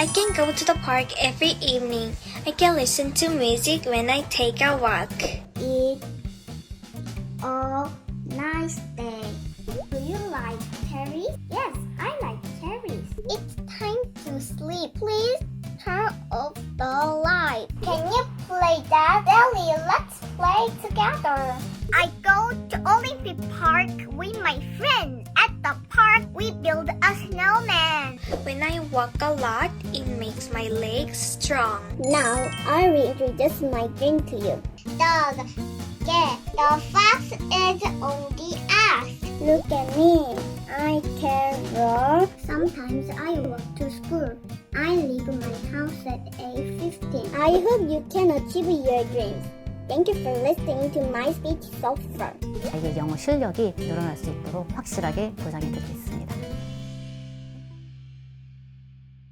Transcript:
I can go to the park every evening. I can listen to music when I take a walk. It's a nice day. Do you like cherries? Yes, I like cherries. It's time to sleep. Please turn off the light. Can you play that? Ellie, let's play together. I go to Olympic Park with my friends. At the park, we build a snowman. When I walk a lot, it makes my legs strong. Now I will introduce my dream to you. Dog. Yeah, the fox is on the ass. Look at me. I can roar. Sometimes I walk to school. I leave my house at 8.15. I hope you can achieve your dreams. Thank you for listening to my speech so far. 자기의 영어 실력이 늘어날 수 있도록 확실하게 보장해 드리겠습니다.